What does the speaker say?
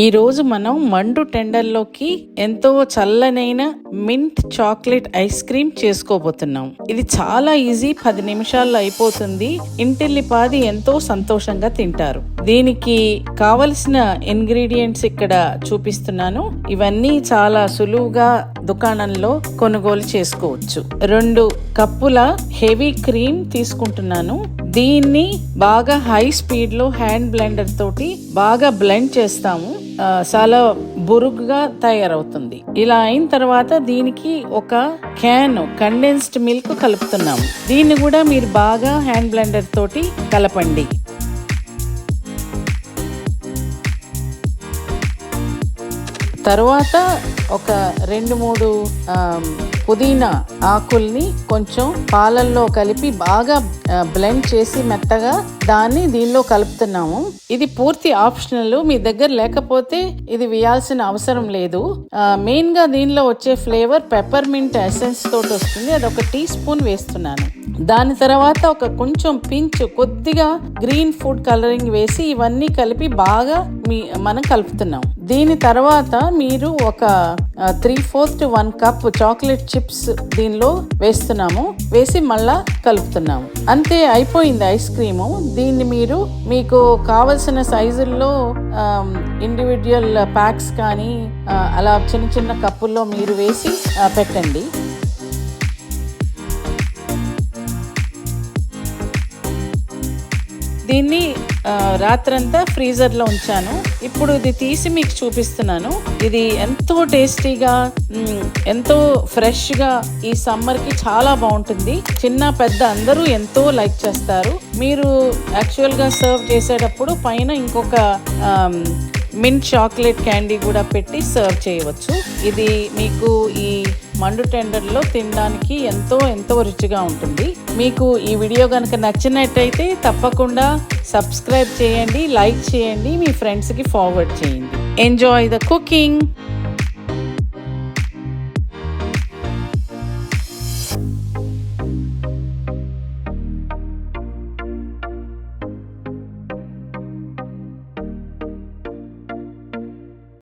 ఈరోజు మనం మండు టెండర్లోకి ఎంతో చల్లనైన మింట్ చాక్లెట్ ఐస్ క్రీమ్ చేసుకోబోతున్నాం. ఇది చాలా ఈజీ పది నిమిషాల్లో అయిపోతుంది. ఇంటిల్లిపాది ఎంతో సంతోషంగా తింటారు. దీనికి కావలసిన ఇంగ్రీడియంట్స్ ఇక్కడ చూపిస్తున్నాను. ఇవన్నీ చాలా సులువుగా దుకాణంలో కొనుగోలు చేసుకోవచ్చు. రెండు కప్పుల హెవీ క్రీమ్ తీసుకుంటున్నాను. దీన్ని బాగా హై స్పీడ్లో హ్యాండ్ బ్లెండర్ తోటి బాగా బ్లెండ్ చేస్తాము. చాలా బురుగ్గా తయారవుతుంది. ఇలా అయిన తర్వాత దీనికి ఒక క్యాన్ కండెన్స్డ్ మిల్క్ కలుపుతున్నాము దీన్ని కూడా మీరు బాగా హ్యాండ్ బ్లెండర్ తోటి కలపండి. తర్వాత ఒక రెండు మూడు పుదీనా ఆకుల్ని కొంచెం పాలల్లో కలిపి బాగా బ్లెండ్ చేసి మెత్తగా దాన్ని దీనిలో కలుపుతున్నాము. ఇది పూర్తి ఆప్షనల్ మీ దగ్గర లేకపోతే ఇది వేయాల్సిన అవసరం లేదు. మెయిన్గా దీనిలో వచ్చే ఫ్లేవర్ పెప్పర్మింట్ ఎసెన్స్ తోటి వస్తుంది. అది ఒక టీ స్పూన్ వేస్తున్నాను. దాని తర్వాత ఒక కొంచెం పించ్ కొద్దిగా గ్రీన్ ఫుడ్ కలరింగ్ వేసి ఇవన్నీ కలిపి బాగా మీ మనం కలుపుతున్నాం. దీని తర్వాత మీరు ఒక three fourth one cup chocolate chips దీనిలో వేస్తున్నాము. వేసి మళ్ళా కలుపుతున్నాము. అంతే అయిపోయింది ఐస్ క్రీము. దీన్ని మీరు మీకు కావలసిన సైజుల్లో ఇండివిజువల్ ప్యాక్స్ కానీ అలా చిన్న చిన్న కప్పుల్లో మీరు వేసి పెట్టండి. దీన్ని రాత్రంతా ఫ్రీజర్లో ఉంచాను. ఇప్పుడు ఇది తీసి మీకు చూపిస్తున్నాను. ఇది ఎంతో టేస్టీగా ఎంతో ఫ్రెష్గా ఈ సమ్మర్కి చాలా బాగుంటుంది. చిన్న పెద్ద అందరూ ఎంతో లైక్ చేస్తారు. మీరు యాక్చువల్గా సర్వ్ చేసేటప్పుడు పైన ఇంకొక మింట్ చాక్లెట్ క్యాండీ కూడా పెట్టి సర్వ్ చేయవచ్చు. ఇది మీకు ఈ మండు టెండర్లో తినడానికి ఎంతో ఎంతో రుచిగా ఉంటుంది. మీకు ఈ వీడియో కనుక నచ్చినట్టయితే తప్పకుండా సబ్స్క్రైబ్ చేయండి లైక్ చేయండి మీ ఫ్రెండ్స్కి ఫార్వర్డ్ చేయండి. Enjoy the cooking